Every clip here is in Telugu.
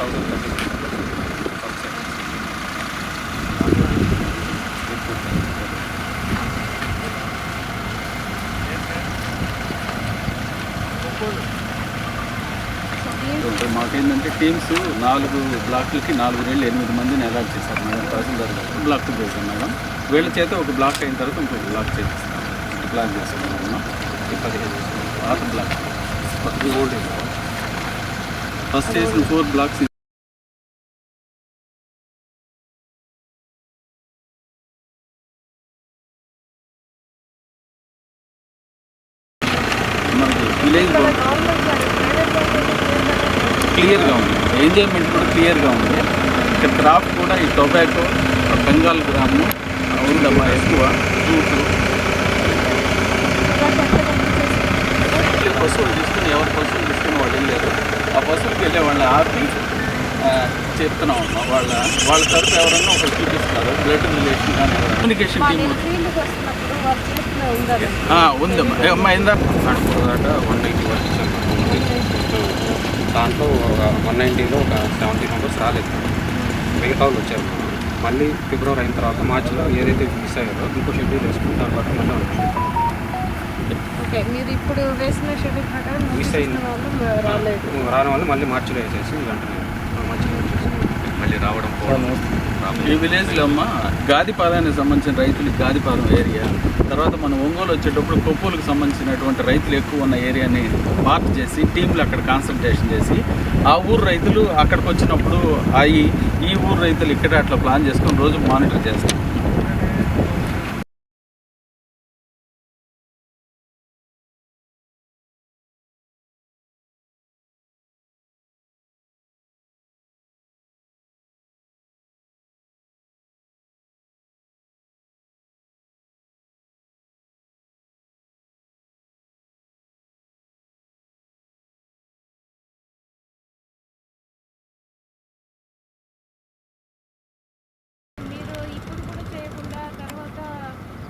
థౌసండ్ మాకేంటంటే టీమ్స్ నాలుగు బ్లాక్లకి నాలుగు నెలలు ఎనిమిది మందిని అలాట్ చేశారు మేడం. తహసీల్దార్ గారు. బ్లాక్ చేశాం మేడం. వీళ్ళ చేత ఒక బ్లాక్ అయిన తర్వాత ఇంకొక బ్లాక్ చేపిస్తాం. ప్లాన్ చేస్తాం మేడం. పదిహేను బ్లాక్ ఫస్ట్ చేసిన ఫోర్ బ్లాక్స్ క్లియర్గా ఉంది. ఎంజాయ్మెంట్ కూడా క్లియర్గా ఉంది. ఇక్కడ క్రాప్ కూడా ఈ టొబాకో బెంగాల్ గ్రాము ఉందమ్మా ఎక్కువ ఫ్రూట్. పశువులు తీసుకుని ఎవరు పశువులు తీసుకుని వాళ్ళు వెళ్ళారు. ఆ పశువులకు వెళ్ళే వాళ్ళని ఆపి చెప్తున్నాం అమ్మా వాళ్ళ వాళ్ళ తరపు ఎవరన్నా ఒకరు చూపిస్తున్నారు. బ్లడ్ రిలేషన్ కానీ కమ్యూనికేషన్ టీమ్ ఉందమ్మా. అమ్మా ఇందా కడప దాకా వన్ నైంటీ వరకు దాంట్లో ఒక వన్ నైంటీలో ఒక సెవెంటీ మెంబర్స్ రాలేదు. మిగతా వాళ్ళు వచ్చారు. మళ్ళీ ఫిబ్రవరి అయిన తర్వాత మార్చిలో ఏదైతే మిస్ అయ్యారో ఇంకో షెడ్యూల్ దాని ప్రకారం మళ్ళీ ఓకే మీరు ఇప్పుడు వేసిన షెడ్యూల్ ప్రకారం మిస్ రాలేదు. రాని వాళ్ళు మళ్ళీ మార్చిలో వేసేసి వెంటనే. మళ్ళీ రావడం ఈ విలేజ్లో అమ్మ గాదిపాదానికి సంబంధించిన రైతులు గాదిపాదం ఏరియా తర్వాత మనం ఒంగోలు వచ్చేటప్పుడు కొప్పులకు సంబంధించినటువంటి రైతులు ఎక్కువ ఉన్న ఏరియాని మార్క్ చేసి టీంలు అక్కడ కాన్సన్ట్రేషన్ చేసి ఆ ఊరు రైతులు అక్కడికి వచ్చినప్పుడు ఆ ఈ ఈ ఊరు రైతులు ఇక్కడ అట్లా ప్లాన్ చేసుకొని రోజు మానిటర్ చేస్తాం మీరు ఇప్పుడు కూడా చేయకుండా తర్వాత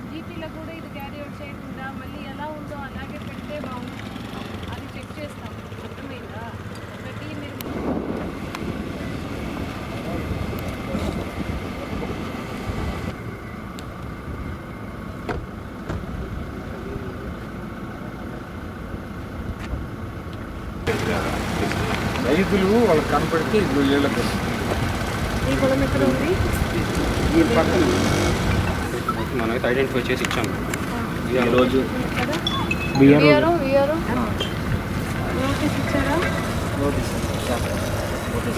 జీపీలో కూడా ఇది క్యారీ అవుట్ చేయకుండా మళ్ళీ ఎలా ఉందో అలాగే పెడితే బాగుంటుంది అది చెక్ చేస్తాం అర్థమైందా ఒకటి మీరు రైతులు వాళ్ళకి కనపడితే ఇప్పుడు వీళ్ళకి ఈ పక్కన. మనమైతే ఐడెంటిఫై చేసి ఇచ్చాము ఈరోజు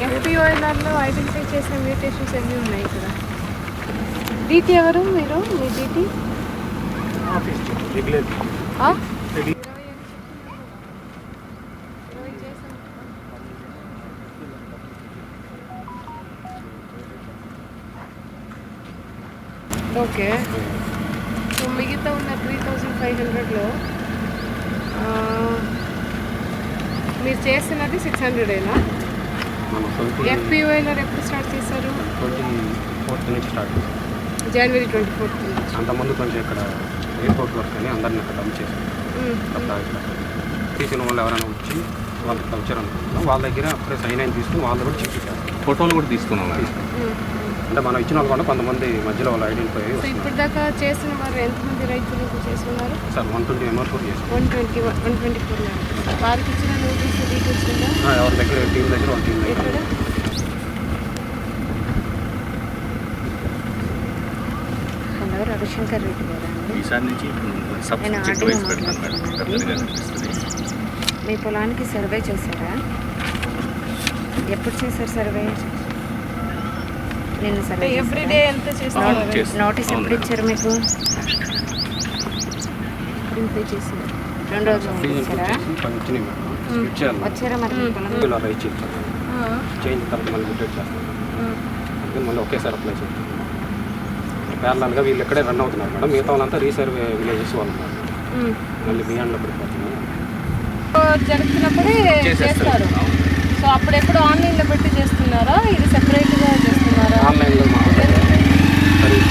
ఎఫ్పిఓఎల్ఆర్లో ఐడెంటిఫై చేసిన మ్యూటేషన్స్ ఎన్ని ఉన్నాయి ఇక్కడ? డీటీ ఎవరు మీరు? మీ డీటీ ఓకే. సో మిగతా ఉన్న త్రీ థౌజండ్ ఫైవ్ హండ్రెడ్లో మీరు చేస్తున్నది సిక్స్ హండ్రెడేనా మన twenty F P O L R ఎప్పుడు స్టార్ట్ చేశారు? ట్వంటీ ఫోర్త్ నుంచి స్టార్ట్ జనవరి ట్వంటీ ఫోర్త్ నుంచి. అంతకుముందు కొంచెం ఇక్కడ ఎయిర్పోర్ట్ వర్క్ అని అందరిని అక్కడ డంప్ చేశాం మ్మ్. అక్కడ ఇక్కడ తీసిన వాళ్ళు ఎవరైనా వచ్చి వాళ్ళకి కల్చర్ అనుకుంటున్నాం వాళ్ళ దగ్గర అప్పుడే సైన్ అయిన తీసుకుని వాళ్ళు కూడా చెక్ చేశారు. ఫోటోలు కూడా తీసుకున్నాం. తీసుకున్నాం. అంటే మనం ఇచ్చిన వాళ్ళు కూడా కొంతమంది మధ్యలో వాళ్ళు ఐడెంటిఫై సో వస్తున్నారు. ఇప్పుడు దాకా చేసిన వారు ఎంతమంది రైతులు చేస్తున్నారు? సార్ వన్ ట్వంటీ మెంబర్స్ కూడా చేస్తాం one twenty one twenty four వారికి ఇచ్చిన నోటీస్ డీటెయిల్స్ ఎవరి దగ్గర టీం దగ్గర వాళ్ళ టీం దగ్గర. హలో రవిశంకర్ రెడ్డి గారా ఈసారి నుంచి మీ పొలానికి సర్వే చేశారా? ఎప్పుడు చేశారు సర్వే? నిన్న సర్వే ఎవ్రీడే ఎంత చేస్తారు అవును, చేస్తాం. నోటీస్ ఎప్పుడు. ఇచ్చారు మీకు? ఎప్పుడు రెండు రోజులు ఇచ్చారా? వచ్చారా మరి చేంజ్ తర్వాత మళ్ళీ రిపేర్ చేస్తాం అందుకని మళ్ళీ ఒకేసారి అప్లై చేస్తాం ప్యారలాల్గా వీళ్ళు ఇక్కడే రన్ అవుతున్నారు మేడం. మిగతా వాళ్ళంతా రీసర్వే విలేజెస్ వాళ్ళు ఉన్నారు. మ్మ్. మళ్ళీ బియాండ్లో పడిపోతున్నారు జరుగుతున్నప్పుడే చేస్తారు. సో అప్పుడెప్పుడు ఆన్లైన్లో పెట్టి చేస్తున్నారా? ఇది సెపరేట్గా చేస్తున్నారా ఆన్లైన్లో మా సర్వీస్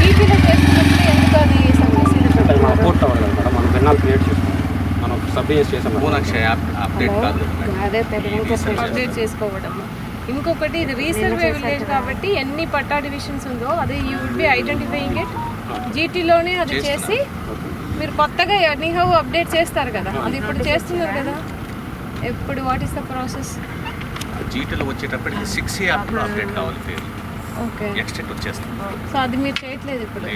జీపీలో చేస్తున్నప్పుడు ఎందుకు అది సక్సెస్ అది మన పోర్ట్ అవ్వాలి కదా మేడం మనం బెన్నాలు క్రియేట్ చేసుకుంటాం చేసాం అప్డేట్ చేసుకోవడం ఇంకొకటి ఇది రీసర్వే విలేజ్ కాబట్టి ఎన్ని పట్టా డివిజన్స్ ఉందో అది you will be identifying it జీటీలోనే అది చేసి. మీరు కొత్తగా ఎనీహౌ అప్డేట్ చేస్తారు కదా. అది ఇప్పుడు చేస్తున్నారు కదా. ఎప్పుడు వాట్ ఈస్ ద ప్రాసెస్ జీటీలో వచ్చేటప్పటికి సిక్స్ ఏ అప్పుడు అప్డేట్ కావాలి పేరు. ఓకే ఎక్స్టెంట్ వచ్చేస్తుంది. సో అది మీరు చేయట్లేదు ఇప్పుడు.